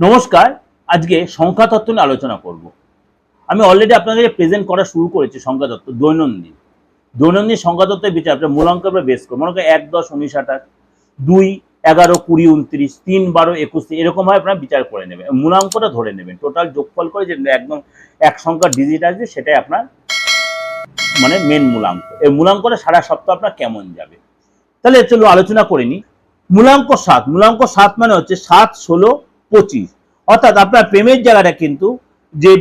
নমস্কার, আজকে সংখ্যা তত্ত্ব নিয়ে আলোচনা করব। আমি অলরেডি আপনাদের প্রেজেন্ট করা শুরু করেছি সংখ্যা তত্ত্ব দৈনন্দিন। দৈনন্দিন সংখ্যা তত্ত্বের বিচার, আপনার মূলাঙ্ক আমরা বেস করব। মনে করেন এক, দশ, উনিশ, আঠাশ, দুই, এগারো, কুড়ি, উনত্রিশ, তিন, বারো, একুশ এরকমভাবে আপনারা বিচার করে নেবেন। মূলাঙ্কটা ধরে নেবেন। টোটাল যোগফল করে যে একদম এক সংখ্যার ডিজিট আসবে, সেটাই আপনার মানে মেন মূলাঙ্ক। এই মূলাঙ্কটা সারা সপ্তাহ আপনার কেমন যাবে? তাহলে চলো আলোচনা করে নিই। মূলাঙ্ক সাত। মূলাঙ্ক সাত মানে হচ্ছে সাত, ষোলো পঁচিশ। অর্থাৎ আপনার প্রেমের জায়গাটা কিন্তু যে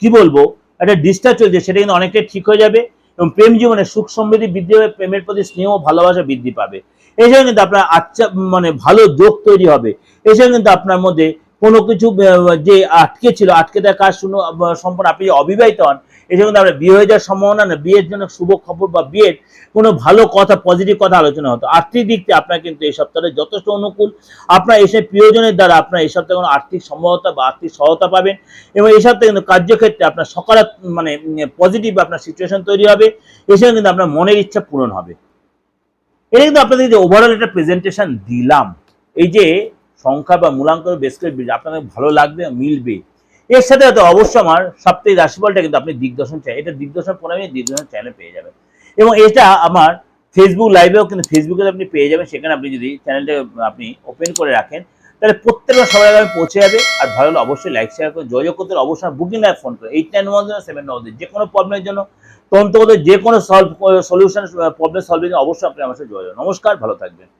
কি বলব, একটা ডিস্টার্ব চলছে, সেটা কিন্তু অনেকটাই ঠিক হয়ে যাবে এবং প্রেম জীবনে সুখ সমৃদ্ধি বৃদ্ধি হবে প্রেমের প্রতি স্নেহ ভালোবাসা বৃদ্ধি পাবে। এছাড়া কিন্তু আপনার আচ্ছা মানে ভালো যোগ তৈরি হবে। এছাড়া কিন্তু আপনার মধ্যে কোনো কিছু যে আটকে ছিল, আটকে দেওয়া কাজ শুনো সম্পর্কে আপনি যদি অবিবাহিত হন এছাড়া কিন্তু আপনার বিয়ে হয়ে যাওয়ার সম্ভাবনা না বিয়ের জন্য শুভ খবর বা বিয়ের কোনো ভালো কথা পজিটিভ কথা আলোচনা হতো। আর্থিক দিক থেকে আপনার কিন্তু এই সপ্তাহে যথেষ্ট অনুকূল। আপনার এসে প্রিয়জনের দ্বারা আপনার এই সপ্তাহে কোনো আর্থিক সম্ভবতা বা আর্থিক সহায়তা পাবেন এবং এই সপ্তাহে কিন্তু কার্যক্ষেত্রে আপনার সকারাত্মক মানে পজিটিভ আপনার সিচুয়েশন তৈরি হবে। এছাড়া কিন্তু আপনার মনের ইচ্ছা পূরণ হবে। এটা কিন্তু আপনাদের যে ওভারঅল একটা প্রেজেন্টেশন দিলাম, এই যে সংখ্যা বা মূলাঙ্ক বেশ করে আপনাদের ভালো লাগবে, মিলবে। এর সাথে সাথে অবশ্যই আমার সপ্তাহে রাশিফলটা কিন্তু আপনি দিগদর্শন চাই এটা দিগদর্শন পরে আমি দিগদর্শন চ্যানেলে পেয়ে যাবেন। এবং এটা আমার ফেসবুক লাইভেও কিন্তু ফেসবুকে আপনি পেয়ে যাবেন, সেখানে আপনি যদি চ্যানেলটা আপনি ওপেন করে রাখেন, তাহলে প্রত্যেকটা সবার আগে পৌঁছে যাবে। আর ভালো হলে অবশ্যই লাইক শেয়ার করে যোগাযোগ করতে অবশ্যই বুকিং লাইভ ফোন করে eight nine one zero seven one যে কোনো প্রবলেমের জন্য তন্ত্রগত যে কোনো সলভ সলিউশন প্রবলেম সলভিং অবশ্যই আপনি আমার সাথে যোগাযোগ নমস্কার, ভালো থাকবেন।